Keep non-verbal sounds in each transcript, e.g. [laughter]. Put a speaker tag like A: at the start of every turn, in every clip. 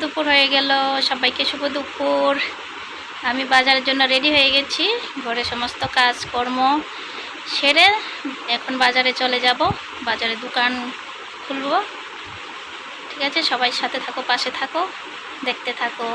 A: দুপুর হয়ে গেল। সবাইকে শুভ দুপুর আমি বাজারের জন্য রেডি হয়ে গেছি। ঘরে সমস্ত কাজকর্ম সেরে এখন বাজারে চলে যাব। বাজারে দোকান খুলব। ঠিক আছে? সবাই সাথে থাকো, পাশে থাকো, দেখতে থাকো।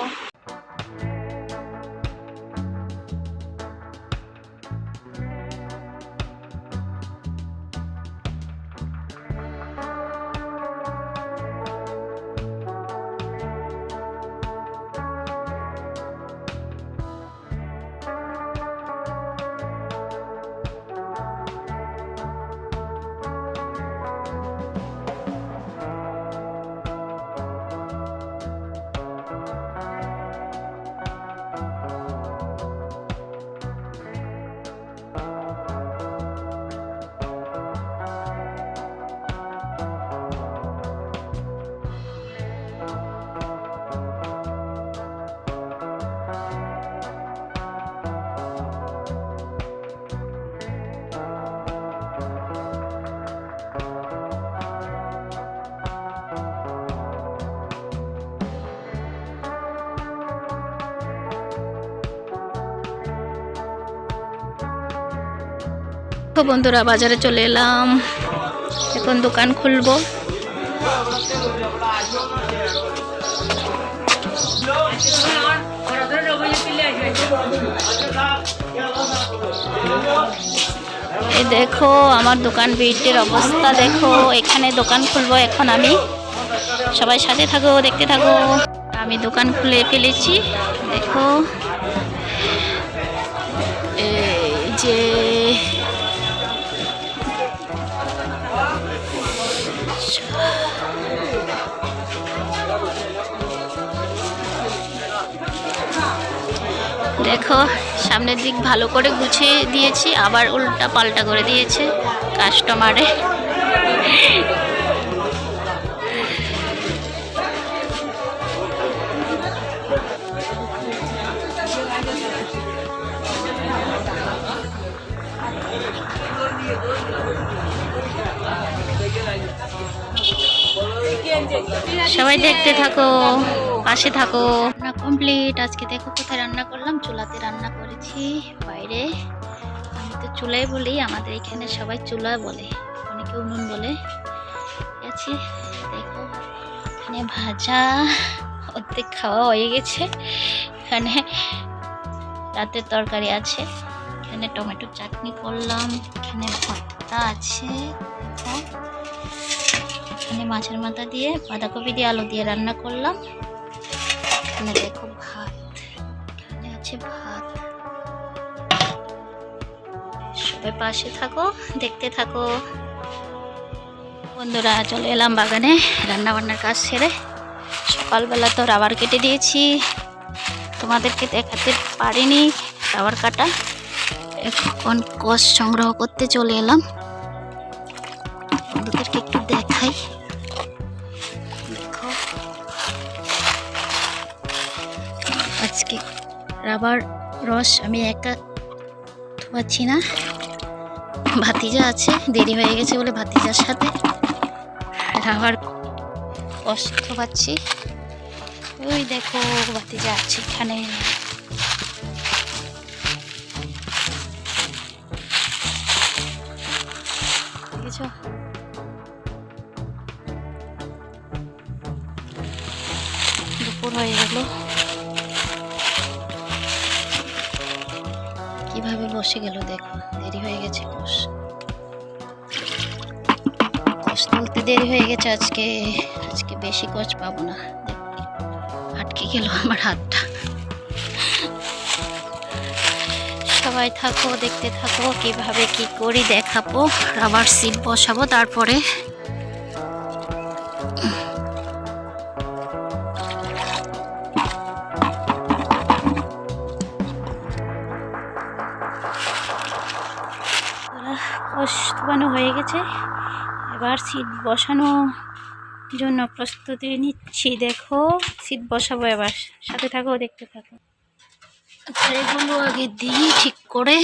A: তো বন্ধুরা, বাজারে চলে এলাম। এখন দোকান খুলবো। এই দেখো, আমার দোকান বিটের অবস্থা। দেখো, এখানে দোকান খুলবো এখন আমি। সবাই সাথে থাকো, দেখতে থাকো। আমি দোকান খুলে ফেলেছি। দেখো। এই যে দেখো, সামনের দিক ভালো করে গুছিয়ে দিয়েছি, আবার উল্টা পাল্টা করে দিয়েছে কাস্টমারে সবাই দেখতে থাকো, পাশে থাকো। কমপ্লিট আজকে দেখো কোথায় রান্না করলাম? চুলাতে রান্না করেছি। বাইরে আমি তো চুলাই বলি, আমাদের এখানে সবাই চুলা বলে। অনেকে উনুন বলে। ঠিক আছে, দেখো, এখানে ভাজা, অর্ধেক খাওয়া হয়ে গেছে। এখানে রাতের তরকারি আছে। এখানে টমেটো চাটনি করলাম। এখানে ভর্তা আছে। এখানে মাছের মাথা দিয়ে বাঁধাকপি দিয়ে আলু দিয়ে রান্না করলাম। এখানে দেখো ভাত। এখানে আছে ভাত। সবাই পাশে থাকো, দেখতে থাকো। বন্ধুরা, চলে এলাম বাগানে রান্না বান্নার কাজ সেরে। সকালবেলা তো রাবার কেটে দিয়েছি। তোমাদেরকে দেখাতে পারিনি রাবার কাটা। এখন কষ সংগ্রহ করতে চলে এলাম। বন্ধুদেরকে একটু দেখাই। রাবার রস আমি একা ধোয়াচ্ছি না। ভাতিজা আছে, দেরি হয়ে গেছে বলে ভাতিজার সাথে রাবার কষ্ট পাচ্ছি ওই দেখো ভাতিজা আছে এখানে। দেখেছ দুপুর হয়ে গেল। বসে গেল, দেখো, দেরি হয়ে গেছে কোষ। কোষ তুলতে দেরি হয়ে গেছে আজকে আজকে বেশি কোচ পাবো না। আটকে গেল আমার হাতটা। সবাই থাকো, দেখতে থাকো, কীভাবে কি করি দেখাবো রাবার সিট বসাবো, তারপরে ধোয়ানো হয়ে গেছে। এবার সিট বসানো জন্য প্রস্তুতি নিচ্ছি। দেখো সিট বসাবো এবার। সাথে থাকো, দেখতে থাকো। আচ্ছা এগুলো আগে দিই ঠিক করে।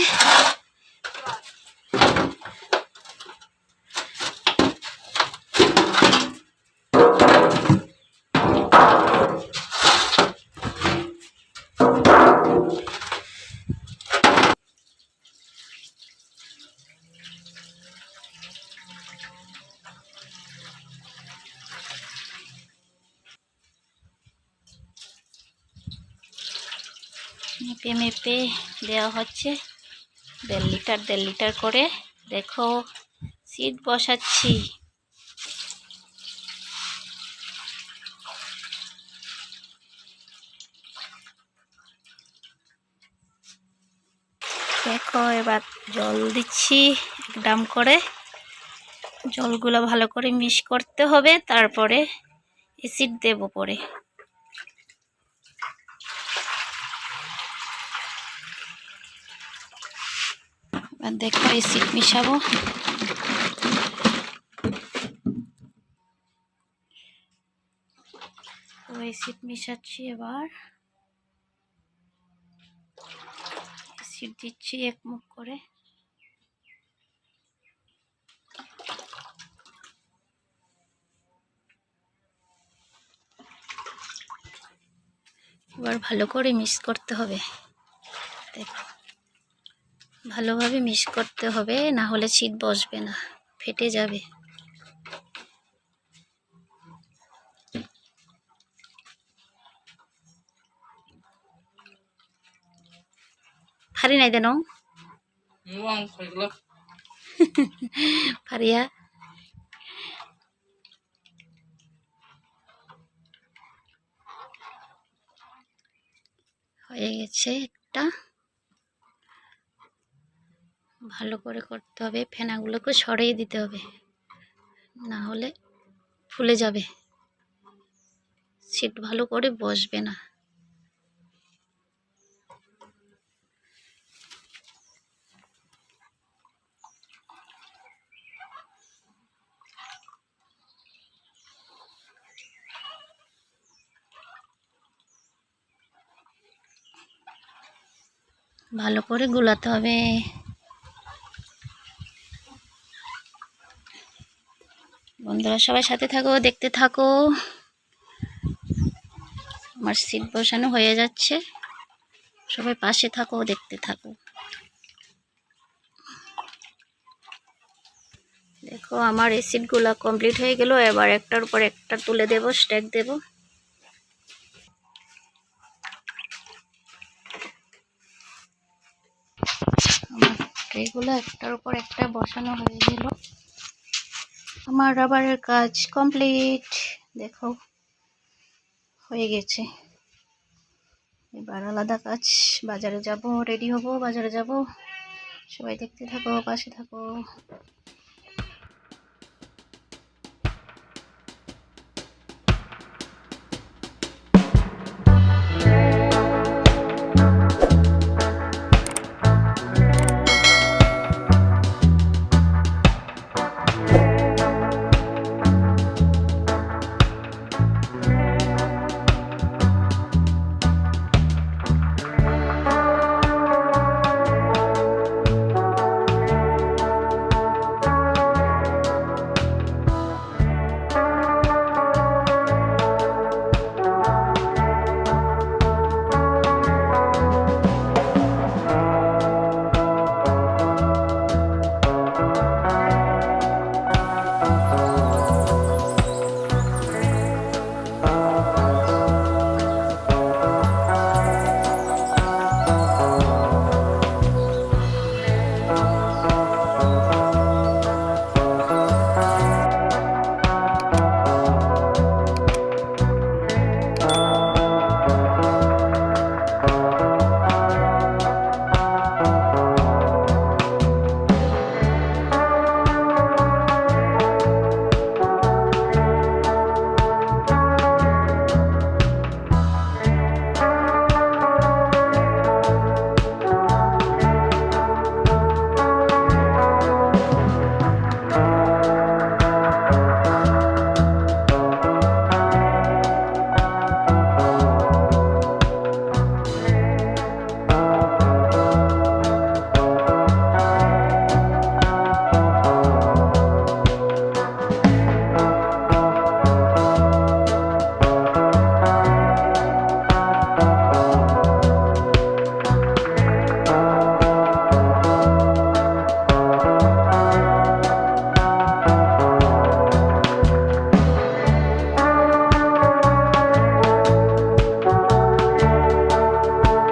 A: মেপে দেওয়া হচ্ছে। দেড় লিটার দেড় লিটার করে দেখো, সিট বসাচ্ছি। দেখো, এবার জল দিচ্ছি এক ডাম করে। জলগুলো ভালো করে মিক্স করতে হবে, তারপরে অ্যাসিড দেব পরে। এবার দেখো অ্যাসিড মিশাবো। তো অ্যাসিড মিশাচ্ছি এবার। অ্যাসিড দিচ্ছি এক মুখ করে। এবার ভালো করে মিক্স করতে হবে। দেখো। ভালোভাবে মিক্স করতে হবে, না হলে শীত বসবে না, ফেটে যাবে। ফারি নাই দেন [laughs] ফারিয়া। হয়ে গেছে একটা। ভালো করে করতে হবে, ফেনাগুলোকে সরিয়ে দিতে হবে। না হলে ফুলে যাবে। সিট ভালো করে বসবে না। ভালো করে গুলাতে হবে। বন্ধুরা সবাই সাথে থাকো, দেখতে থাকো। আমার সিট বসানো হয়ে যাচ্ছে। সবাই পাশে থাকো, দেখতে থাকো। দেখো, আমার এই সিটগুলো কমপ্লিট হয়ে গেল। এবার একটার উপর একটা তুলে দেব স্ট্যাক দেব। আমার ট্রেগুলো একটার উপর একটা বসানো হয়ে গেল। আমার রাবারের কাজ কমপ্লিট। দেখো, হয়ে গেছে। এবার আলাদা কাজ। বাজারে যাব রেডি হব, বাজারে যাব। সবাই দেখতে থাকো, পাশে থাকো।